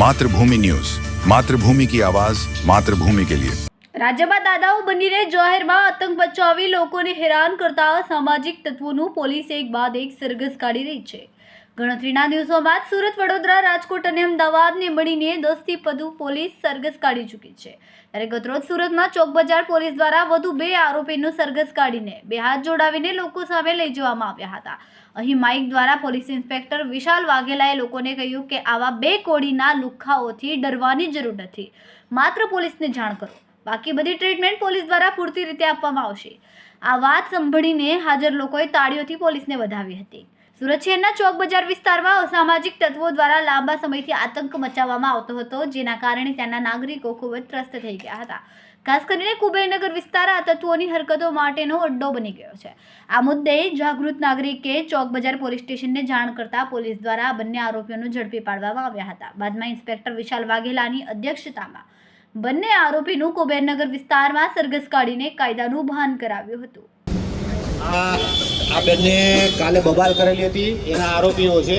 Mathrubhumi news. Mathrubhumi કી આવાઝ માતૃભૂમિ કે લિયે. રાજ્યમાં દાદાઓ બનીને જાહેરમાં આતંક બચાવી, લોકોને હેરાન કરતા સામાજિક તત્વોનું પોલીસ એક બાદ એક સરઘસ કાઢી રહી છે. ગણતરીના દિવસો બાદ સુરત, વડોદરા, રાજકોટ અને અમદાવાદને મળીને દસથી વધુ પોલીસ સરઘસ કાઢી ચૂકી છે. ત્યારે ગતરોજ સુરતમાં ચોક બજાર પોલીસ દ્વારા વધુ બે આરોપીનું સરઘસ કાઢીને બે હાથ જોડાવીને લોકો સામે લઈ જવામાં આવ્યા હતા. અહીં માઇક દ્વારા પોલીસ ઇન્સ્પેક્ટર વિશાલ વાઘેલાએ લોકોને કહ્યું કે આવા બે કોડીના લુખ્ખાઓથી ડરવાની જરૂર નથી. માત્ર પોલીસને જાણ કરો. બાકી બધી ટ્રીટમેન્ટ પોલીસ દ્વારા પૂરતી રીતે આપવામાં આવશે. આ વાત સાંભળીને હાજર લોકોએ તાળીઓથી પોલીસને વધાવી હતી. સુરત શહેરના ચોક બજાર વિસ્તારમાં અસામાજિક તત્વો દ્વારા લાંબા સમયથી આતંક મચાવવામાં આવતો હતો, જેના કારણે ત્યાંના નાગરિકો ખૂબ જ ત્રસ્ત થઈ ગયા હતા. ખાસ કરીને કુબેરનગર વિસ્તાર આ તત્વોની હરકતો માટેનો અડ્ડો બની ગયો છે. આ મુદ્દે જાગૃત નાગરિકે ચોક બજાર પોલીસ સ્ટેશનને જાણ કરતા પોલીસ દ્વારા બંને આરોપીઓને ઝડપી પાડવામાં આવ્યા હતા. બાદમાં ઇન્સ્પેક્ટર વિશાલ વાઘેલાની અધ્યક્ષતામાં બંને આરોપીનું કુબેરનગર વિસ્તારમાં સરઘસ કાઢીને કાયદાનું ભાન કરાવ્યું હતું. આ બેનને કાલે બબાલ કરેલી હતી, એના આરોપીઓ છે.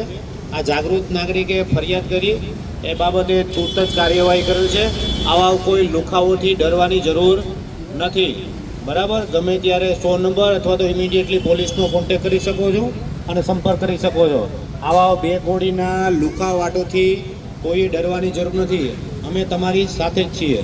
આ જાગૃત નાગરિકે ફરિયાદ કરી, એ બાબતે તુરત જ કાર્યવાહી કરેલ છે. આવા કોઈ લુખાઓથી ડરવાની જરૂર નથી. બરાબર? ગમે ત્યારે સો નંબર અથવા તો ઇમિડિયેટલી પોલીસનો કોન્ટેક કરી શકો છો અને સંપર્ક કરી શકો છો. આવા બે કોડીના લુખાવાટોથી કોઈ ડરવાની જરૂર નથી. અમે તમારી સાથે જ છીએ.